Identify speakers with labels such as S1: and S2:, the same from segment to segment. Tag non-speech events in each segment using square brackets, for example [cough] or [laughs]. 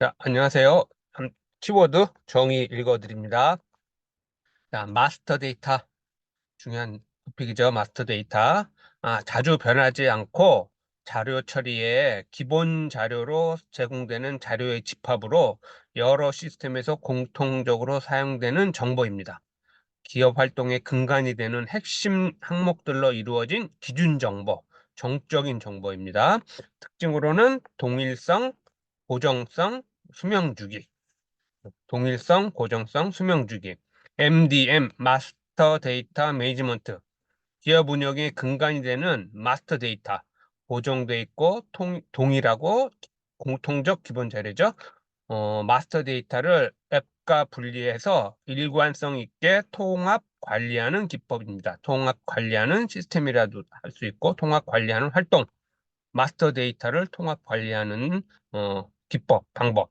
S1: 자, 안녕하세요. 음, 키워드 정의 읽어드립니다. 자, 마스터 데이터. 중요한 토픽이죠. 마스터 데이터. 아, 자주 변하지 않고 자료 처리에 기본 자료로 제공되는 자료의 집합으로 여러 시스템에서 공통적으로 사용되는 정보입니다. 기업 활동의 근간이 되는 핵심 항목들로 이루어진 기준 정보, 정적인 정보입니다. 특징으로는 동일성, 고정성, 수명주기, 동일성, 고정성, 수명주기, MDM, 마스터 데이터 매니지먼트, 기업 운영의 근간이 되는 마스터 데이터, 고정돼 있고 통, 동일하고 공통적 기본 자료죠. 어, 마스터 데이터를 앱과 분리해서 일관성 있게 통합 관리하는 기법입니다. 통합 관리하는 시스템이라도 할 수 있고 통합 관리하는 활동, 마스터 데이터를 통합 관리하는 어, 기법, 방법.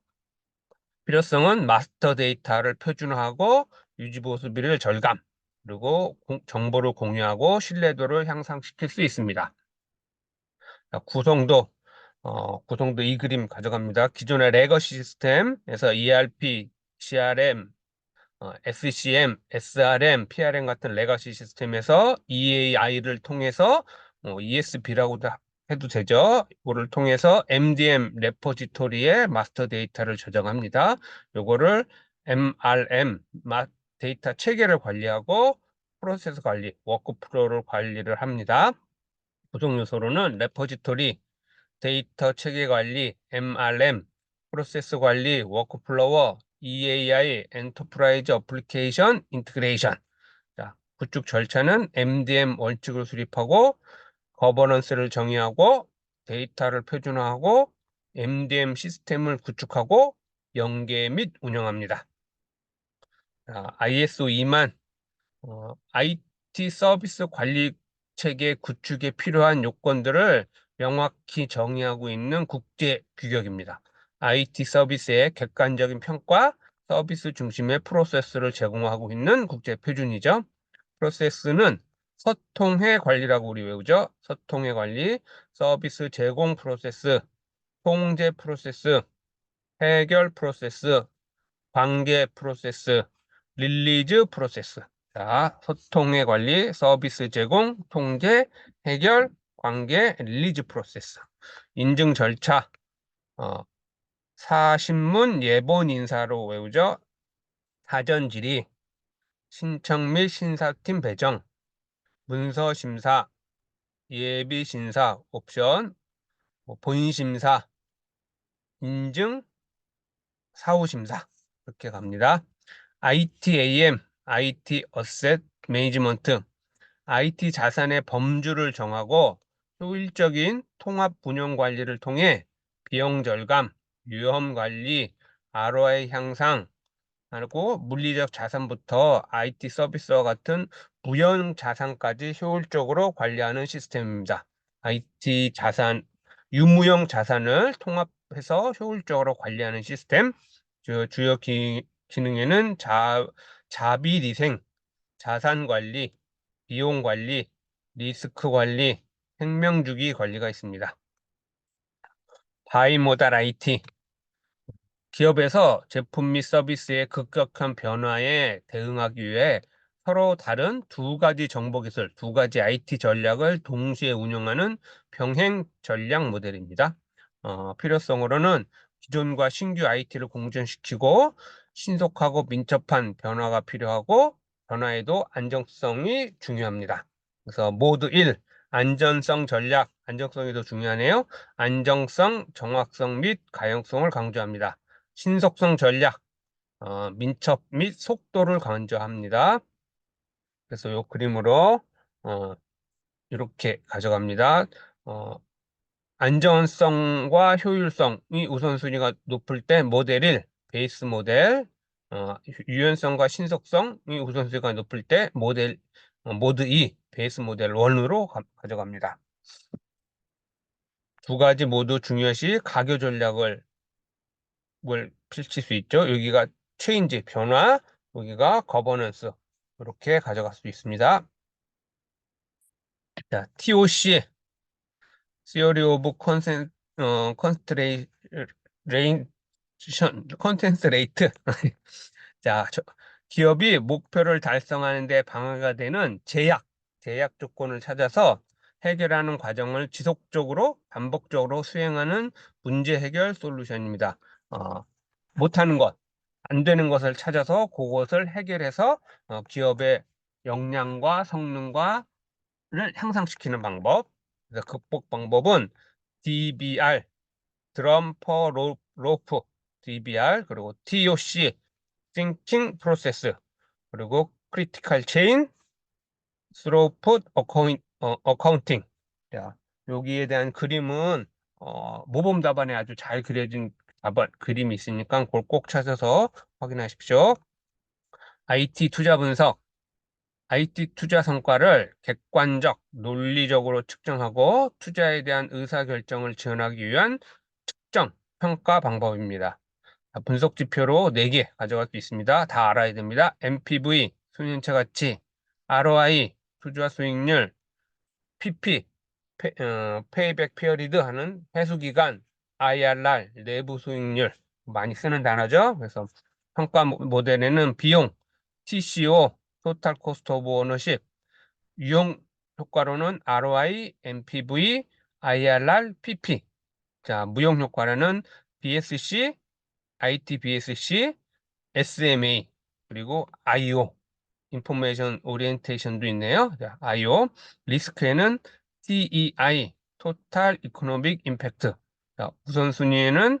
S1: 필요성은 마스터 데이터를 표준화하고 유지 보수비를 절감, 그리고 공, 정보를 공유하고 신뢰도를 향상시킬 수 있습니다. 자, 구성도, 어, 구성도 이 그림 가져갑니다. 기존의 레거시 시스템에서 ERP, CRM, 어, SCM, SRM, PRM 같은 레거시 시스템에서 EAI를 통해서 어, ESB라고도 해도 되죠. 이거를 통해서 MDM 레포지토리에 마스터 데이터를 저장합니다. 요거를 MRM 데이터 체계를 관리하고 프로세스 관리, 워크프로를 관리를 합니다. 구성 요소로는 레포지토리, 데이터 체계 관리, MRM, 프로세스 관리, 워크플로워, EAI, 엔터프라이즈 어플리케이션 인테그레이션. 자, 구축 절차는 MDM 원칙을 수립하고 거버넌스를 정의하고 데이터를 표준화하고 MDM 시스템을 구축하고 연계 및 운영합니다. 자, ISO 2만 어, IT 서비스 관리 체계 구축에 필요한 요건들을 명확히 정의하고 있는 국제 규격입니다. IT 서비스의 객관적인 평가, 서비스 중심의 프로세스를 제공하고 있는 국제 표준이죠. 프로세스는 소통의 관리라고 우리 외우죠. 소통의 관리, 서비스 제공 프로세스, 통제 프로세스, 해결 프로세스, 관계 프로세스, 릴리즈 프로세스. 자, 소통의 관리, 서비스 제공, 통제, 해결, 관계, 릴리즈 프로세스. 인증 절차, 어, 사신문 예본 인사로 외우죠. 사전 질의, 신청 및 신사팀 배정, 문서 심사, 예비 심사, 옵션, 뭐 본심사, 인증, 사후 심사 이렇게 갑니다. ITAM, IT 어셋 매니지먼트, IT 자산의 범주를 정하고 효율적인 통합 운영 관리를 통해 비용 절감, 위험 관리, ROI 향상, 그리고 물리적 자산부터 IT 서비스와 같은 무형 자산까지 효율적으로 관리하는 시스템입니다. IT 자산, 유무형 자산을 통합해서 효율적으로 관리하는 시스템. 주요, 기, 기능에는 자, 자비리생, 자산 관리, 비용 관리, 리스크 관리, 생명주기 관리가 있습니다. 바이모달 IT, 기업에서 제품 및 서비스의 급격한 변화에 대응하기 위해 서로 다른 두 가지 정보 기술, 두 가지 IT 전략을 동시에 운영하는 병행 전략 모델입니다. 어, 필요성으로는 기존과 신규 IT를 공존시키고 신속하고 민첩한 변화가 필요하고 변화에도 안정성이 중요합니다. 그래서 모드 1, 안전성 전략, 안정성이 더 중요하네요. 안정성, 정확성 및 가용성을 강조합니다. 신속성 전략, 어, 민첩 및 속도를 강조합니다. 그래서 이 그림으로 어, 이렇게 가져갑니다. 어, 안전성과 효율성이 우선순위가 높을 때 모델 1, 베이스 모델, 어, 유연성과 신속성이 우선순위가 높을 때 모델 어, 모드 2, 베이스 모델 1으로 가, 가져갑니다. 두 가지 모두 중요시 가교 전략을 뭘 펼칠 수 있죠. 여기가 체인지, 변화, 여기가 거버넌스 이렇게 가져갈 수 있습니다. 자, TOC Theory of Concent, 어. [laughs] 자, 저, 기업이 목표를 달성하는 데 방해가 되는 제약, 제약 조건을 찾아서 해결하는 과정을 지속적으로 반복적으로 수행하는 문제 해결 솔루션입니다. 어, 못하는 것, 안 되는 것을 찾아서 그것을 해결해서 어, 기업의 역량과 성능과를 향상시키는 방법. 그래서 극복 방법은 DBR, 드럼 퍼 로프, DBR, 그리고 TOC, Thinking Process, 그리고 Critical Chain, Throughput Accounting. 자, 여기에 대한 그림은 어, 모범 답안에 아주 잘 그려진 답안, 그림이 있으니까 그걸 꼭 찾아서 확인하십시오. IT 투자 분석. IT 투자 성과를 객관적, 논리적으로 측정하고 투자에 대한 의사결정을 지원하기 위한 측정, 평가 방법입니다. 분석 지표로 4개 가져갈 수 있습니다. 다 알아야 됩니다. MPV, 수년차 가치, ROI, 투자 수익률, PP, 페, 어, 페이백 피어리드 하는 회수기간, IRR, 내부 수익률 많이 쓰는 단어죠. 그래서 평가 모델에는 비용, TCO, 토탈 코스트 오브 오너십, 유용 효과로는 ROI, MPV, IRR, PP. 자, 무용 효과로는 BSC, ITBSC, SMA, 그리고 IO, 인포메이션 오리엔테이션도 있네요. 자, IO, 리스크에는 TEI, 토탈 이코노믹 임팩트. 자, 우선순위에는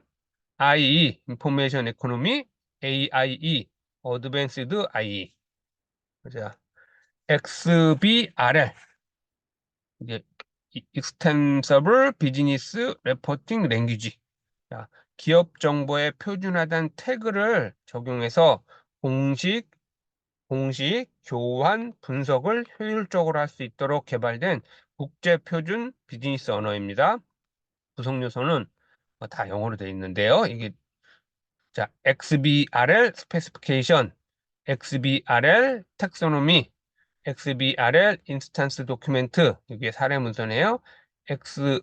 S1: IE, 인포메이션 에코노미, AIE, 어드밴스드 IE. 자, XBRL, 이게 Extensible Business Reporting Language. 자, 기업 정보에 표준화된 태그를 적용해서 공식, 공식, 교환, 분석을 효율적으로 할 수 있도록 개발된 국제 표준 비즈니스 언어입니다. 구성 요소는 다 영어로 되어 있는데요. 이게 자, XBRL 스페시피케이션, XBRL 텍소노미, XBRL 인스턴스 도큐멘트, 이게 사례 문서네요. X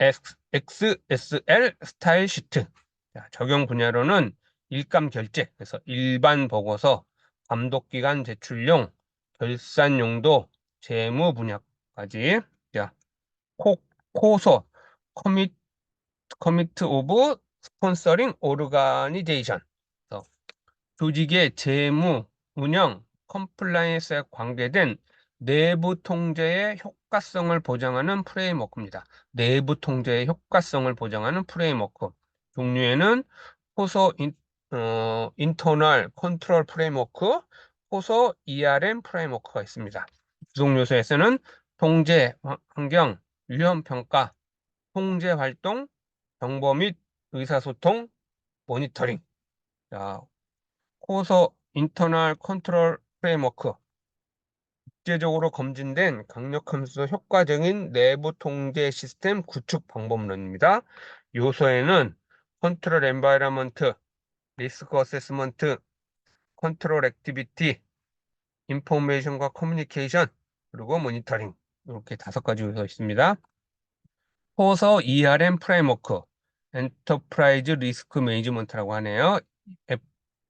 S1: XSL 스타일 시트. 자, 적용 분야로는 일감 결제, 그래서 일반 보고서, 감독기관 제출용, 결산 용도, 재무 분야까지. 자, 코, 스폰서 링 오르가니제이션. 조직의 재무, 운영, 컴플라이언스에 관계된 내부 통제의 효과성을 보장하는 프레임워크입니다. 내부 통제의 효과성을 보장하는 프레임워크. 종류에는 호소 인, 어, 인터널 컨트롤 프레임워크, 호소 ERM 프레임워크가 있습니다. 구성 요소에서는 통제 환경, 위험 평가, 통제 활동, 정보 및 의사소통, 모니터링. 자, 호소 인터널 컨트롤 프레임워크 국제적으로 검증된 강력하면서 효과적인 내부 통제 시스템 구축 방법론입니다. 요소에는 컨트롤 엔바이러먼트, 리스크 어세스먼트, 컨트롤 액티비티, 인포메이션과 커뮤니케이션, 그리고 모니터링 이렇게 다섯 가지 요소 있습니다. 호서 ERM 프레임워크, 엔터프라이즈 리스크 매니지먼트라고 하네요.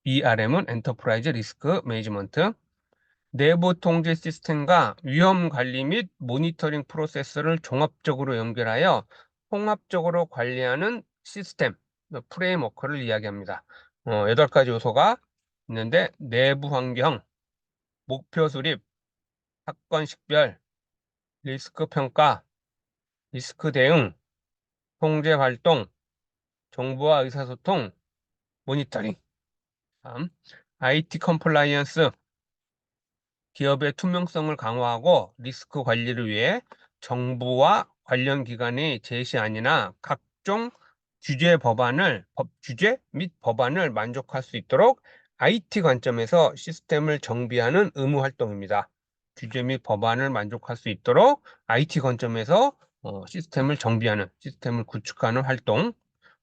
S1: ERM은 엔터프라이즈 리스크 매니지먼트. 내부 통제 시스템과 위험 관리 및 모니터링 프로세스를 종합적으로 연결하여 통합적으로 관리하는 시스템, 프레임워크를 이야기합니다. 어, 8가지 요소가 있는데 내부 환경, 목표 수립, 사건 식별, 리스크 평가, 리스크 대응, 통제 활동, 정보와 의사소통, 모니터링. 다음, IT 컴플라이언스, 기업의 투명성을 강화하고 리스크 관리를 위해 정부와 관련 기관의 제시안이나 각종 규제 법안을 법 규제 및 법안을 만족할 수 있도록 IT 관점에서 시스템을 정비하는 의무 활동입니다. 규제 및 법안을 만족할 수 있도록 IT 관점에서 어, 시스템을 정비하는 시스템을 구축하는 활동.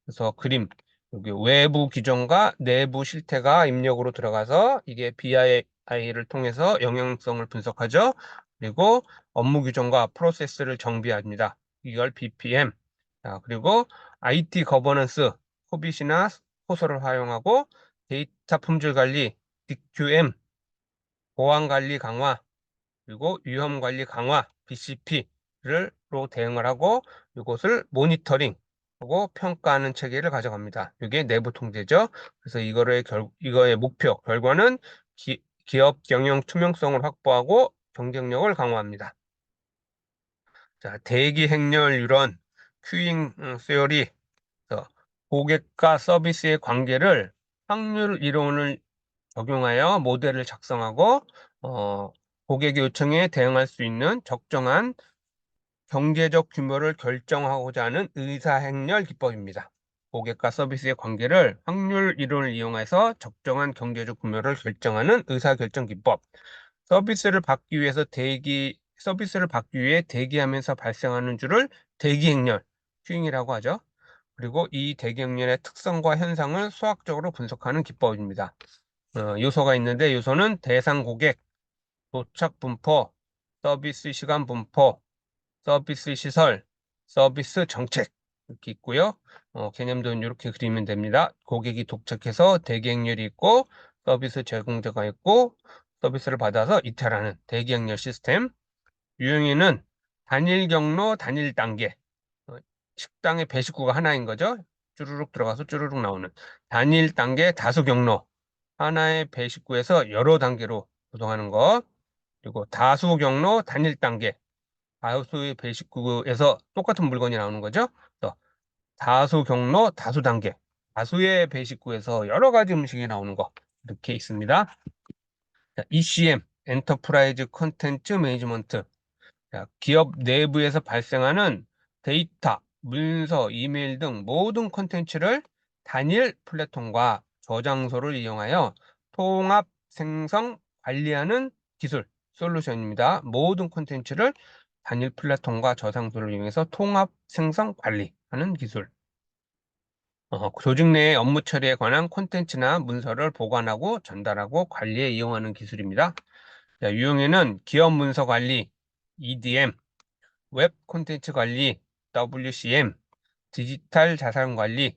S1: 그래서 그림 여기 외부 기존과 내부 실태가 입력으로 들어가서 이게 BI I를 통해서 영향성을 분석하죠. 그리고 업무 규정과 프로세스를 정비합니다. 이걸 BPM. 자, 그리고 IT 거버넌스, 코빗이나 호소를 활용하고 데이터 품질 관리, DQM, 보안 관리 강화, 그리고 위험 관리 강화, BCP 를로 대응을 하고 이것을 모니터링 하고 평가하는 체계를 가져갑니다. 이게 내부 통제죠. 그래서 이거를 결, 이거의 목표, 결과는 기, 기업 경영 투명성을 확보하고 경쟁력을 강화합니다. 자, 대기 행렬 유런, 큐잉 세어리, 고객과 서비스의 관계를 확률 이론을 적용하여 모델을 작성하고 어, 고객의 요청에 대응할 수 있는 적정한 경제적 규모를 결정하고자 하는 의사행렬 기법입니다. 고객과 서비스의 관계를 확률 이론을 이용해서 적정한 경제적 규모를 결정하는 의사결정 기법. 서비스를 받기 위해서 대기, 서비스를 받기 위해 대기하면서 발생하는 줄을 대기행렬, 큐잉이라고 하죠. 그리고 이 대기행렬의 특성과 현상을 수학적으로 분석하는 기법입니다. 어, 요소가 있는데 요소는 대상 고객, 도착 분포, 서비스 시간 분포, 서비스 시설, 서비스 정책 이렇게 있고요. 어, 개념도 이렇게 그리면 됩니다. 고객이 도착해서 대기행렬이 있고 서비스 제공자가 있고 서비스를 받아서 이탈하는 대기행렬 시스템. 유형에는 단일 경로, 단일 단계. 어, 식당의 배식구가 하나인 거죠. 쭈루룩 들어가서 쭈루룩 나오는 단일 단계 다수 경로. 하나의 배식구에서 여러 단계로 구동하는 것. 그리고 다수 경로, 단일 단계. 다수의 배식구에서 똑같은 물건이 나오는 거죠. 또 다수 경로, 다수 단계. 다수의 배식구에서 여러 가지 음식이 나오는 거 이렇게 있습니다. 자, ECM, 엔터프라이즈 컨텐츠 매니지먼트. 자, 기업 내부에서 발생하는 데이터, 문서, 이메일 등 모든 컨텐츠를 단일 플랫폼과 저장소를 이용하여 통합 생성 관리하는 기술 솔루션입니다. 모든 콘텐츠를 단일 플랫폼과 저장소를 이용해서 통합 생성 관리하는 기술. 어, 조직 내의 업무 처리에 관한 콘텐츠나 문서를 보관하고 전달하고 관리에 이용하는 기술입니다. 자, 유형에는 기업 문서 관리, EDM, 웹 콘텐츠 관리, WCM, 디지털 자산 관리,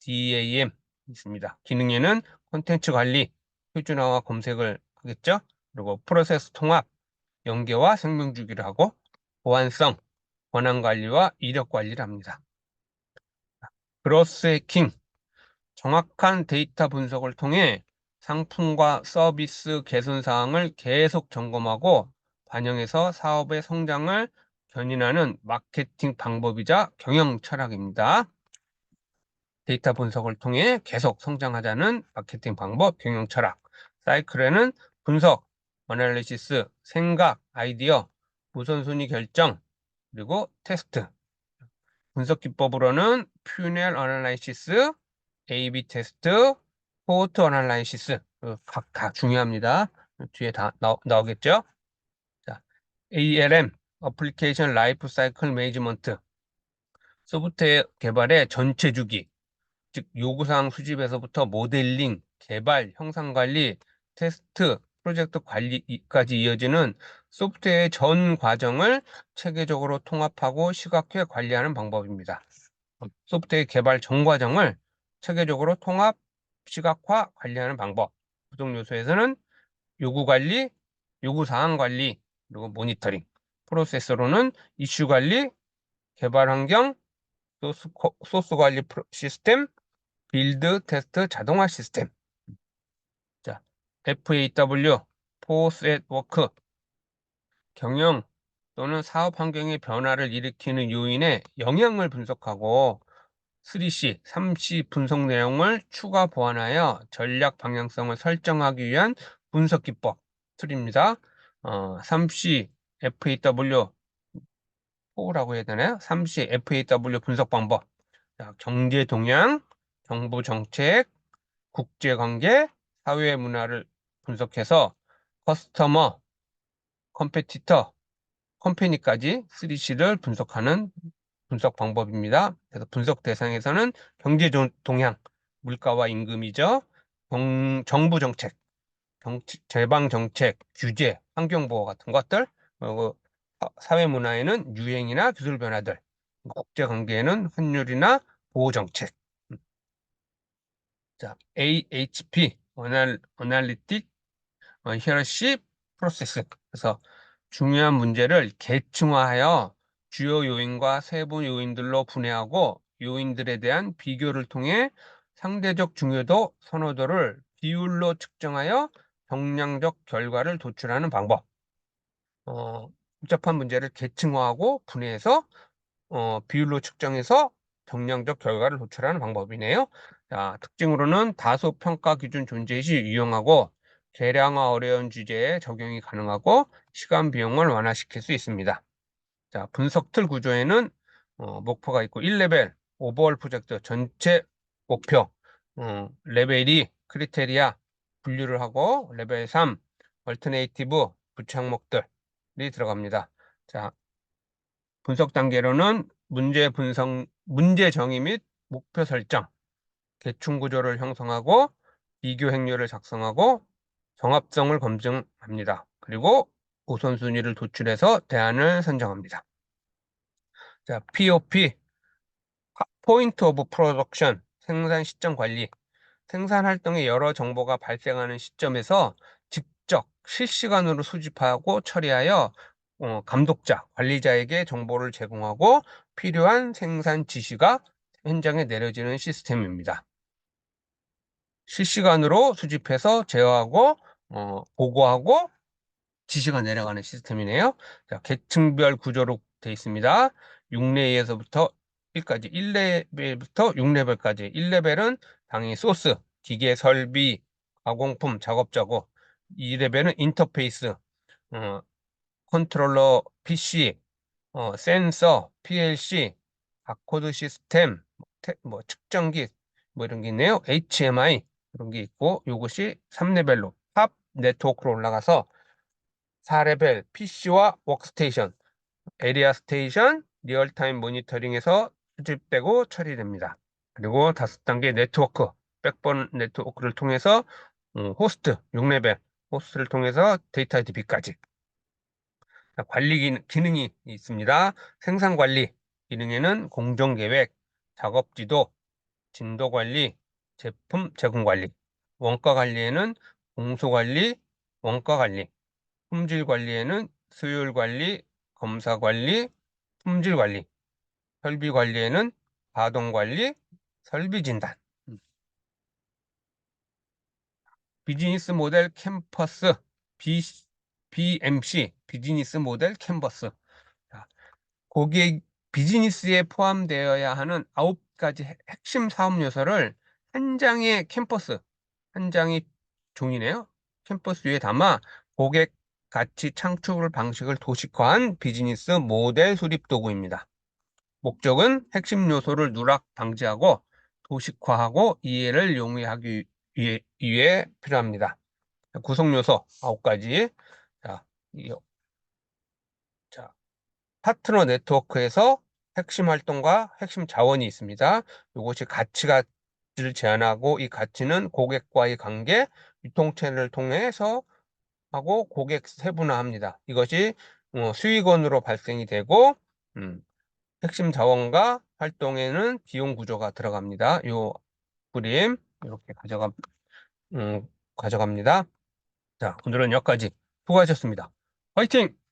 S1: DAM 있습니다. 기능에는 콘텐츠 관리, 표준화와 검색을 하겠죠. 그리고 프로세스 통합, 연계와 생명주기를 하고 보안성, 권한관리와 이력관리를 합니다. 그로스 해킹, 정확한 데이터 분석을 통해 상품과 서비스 개선 사항을 계속 점검하고 반영해서 사업의 성장을 견인하는 마케팅 방법이자 경영 철학입니다. 데이터 분석을 통해 계속 성장하자는 마케팅 방법, 경영 철학. 사이클에는 분석, 어널리시스, 생각, 아이디어, 우선순위 결정, 그리고 테스트. 분석 기법으로는 퓨넬 어널라이시스, A-B 테스트, 포트 어널라이시스 각 다 중요합니다. 뒤에 다 나오, 나오겠죠? 자, ALM, 어플리케이션 라이프 사이클 매니지먼트. 소프트웨어 개발의 전체 주기, 즉 요구사항 수집에서부터 모델링, 개발, 형상 관리, 테스트, 프로젝트 관리까지 이어지는 소프트웨어의 전 과정을 체계적으로 통합하고 시각화 관리하는 방법입니다. 소프트웨어 개발 전 과정을 체계적으로 통합, 시각화 관리하는 방법. 구성 요소에서는 요구 관리, 요구 사항 관리, 그리고 모니터링. 프로세서로는 이슈 관리, 개발 환경, 소스, 소스 관리 시스템, 빌드 테스트 자동화 시스템. FAW, Force at Work, 경영 또는 사업 환경의 변화를 일으키는 요인의 영향을 분석하고 3C, 3C 분석 내용을 추가 보완하여 전략 방향성을 설정하기 위한 분석 기법 툴입니다. 어, 3C, FAW, 4라고 해야 되나요? 3C, FAW 분석 방법. 자, 경제 동향, 정부 정책, 국제 관계, 사회 문화를 분석해서 커스터머, 컴페티터, 컴퍼니까지 3C를 분석하는 분석 방법입니다. 그래서 분석 대상에서는 경제 동향, 물가와 임금이죠. 정, 정부 정책, 제방 정책, 규제, 환경 보호 같은 것들, 그리고 사회 문화에는 유행이나 기술 변화들, 국제 관계에는 환율이나 보호 정책. 자, AHP, 어날, 어날리틱, 어, 히어러시 프로세스. 그래서 중요한 문제를 계층화하여 주요 요인과 세부 요인들로 분해하고 요인들에 대한 비교를 통해 상대적 중요도, 선호도를 비율로 측정하여 정량적 결과를 도출하는 방법. 어, 복잡한 문제를 계층화하고 분해해서 어, 비율로 측정해서 정량적 결과를 도출하는 방법이네요. 자, 특징으로는 다소 평가 기준 존재 시 유용하고 계량화 어려운 주제에 적용이 가능하고 시간 비용을 완화시킬 수 있습니다. 자, 분석 틀 구조에는 어, 목표가 있고 1레벨 오버올 프로젝트 전체 목표 어, 레벨 2 크리테리아 분류를 하고 레벨 3 얼터네이티브 부채 항목들이 들어갑니다. 자, 분석 단계로는 문제 분석, 문제 정의 및 목표 설정, 계층 구조를 형성하고 비교 행렬을 작성하고 정합성을 검증합니다. 그리고 우선순위를 도출해서 대안을 선정합니다. 자, POP, 포인트 오브 프로덕션, 생산 시점 관리. 생산 활동에 여러 정보가 발생하는 시점에서 직접 실시간으로 수집하고 처리하여 어, 감독자, 관리자에게 정보를 제공하고 필요한 생산 지시가 현장에 내려지는 시스템입니다. 실시간으로 수집해서 제어하고 어, 보고하고 지시가 내려가는 시스템이네요. 자, 계층별 구조로 되어 있습니다. 6레이에서부터 1까지 1레벨부터 6레벨까지 1레벨은 당연히 소스, 기계 설비, 가공품, 작업자고 2레벨은 인터페이스, 어, 컨트롤러 PC, 어, 센서, PLC, 바코드 시스템, 뭐, 테, 뭐 측정기 뭐 이런 게 있네요. HMI 이런 게 있고 이것이 3레벨로 탑 네트워크로 올라가서 4레벨 PC와 워크스테이션, 에리아 스테이션, 리얼타임 모니터링에서 수집되고 처리됩니다. 그리고 다섯 단계 네트워크, 백번 네트워크를 통해서 음, 호스트 6레벨, 호스트를 통해서 데이터 DB까지 관리 기능 이 있습니다. 생산 관리 기능에는 공정 계획, 작업 지도, 진도 관리, 제품 제공 관리, 원가 관리에는 공소 관리, 원가 관리, 품질 관리에는 수율 관리, 검사 관리, 품질 관리, 설비 관리에는 가동 관리, 설비 진단. 음. 비즈니스 모델 캠퍼스, B, BMC, 비즈니스 모델 캔버스. 고객 비즈니스에 포함되어야 하는 아홉 가지 핵심 사업 요소를 한 장의 캠퍼스, 한 장의 종이네요. 캠퍼스 위에 담아 고객 가치 창출 방식을 도식화한 비즈니스 모델 수립 도구입니다. 목적은 핵심 요소를 누락 방지하고 도식화하고 이해를 용이하기 위해, 위해 필요합니다. 구성 요소 9가지. 자, 이, 자, 파트너 네트워크에서 핵심 활동과 핵심 자원이 있습니다. 이것이 가치가 를 제한하고 이 가치는 고객과의 관계, 유통체를 통해서 하고 고객 세분화합니다. 이것이 어, 수익원으로 발생이 되고 음, 핵심 자원과 활동에는 비용 구조가 들어갑니다. 이 그림 이렇게 가져가 음, 가져갑니다. 자, 오늘은 여기까지 수고하셨습니다. 화이팅!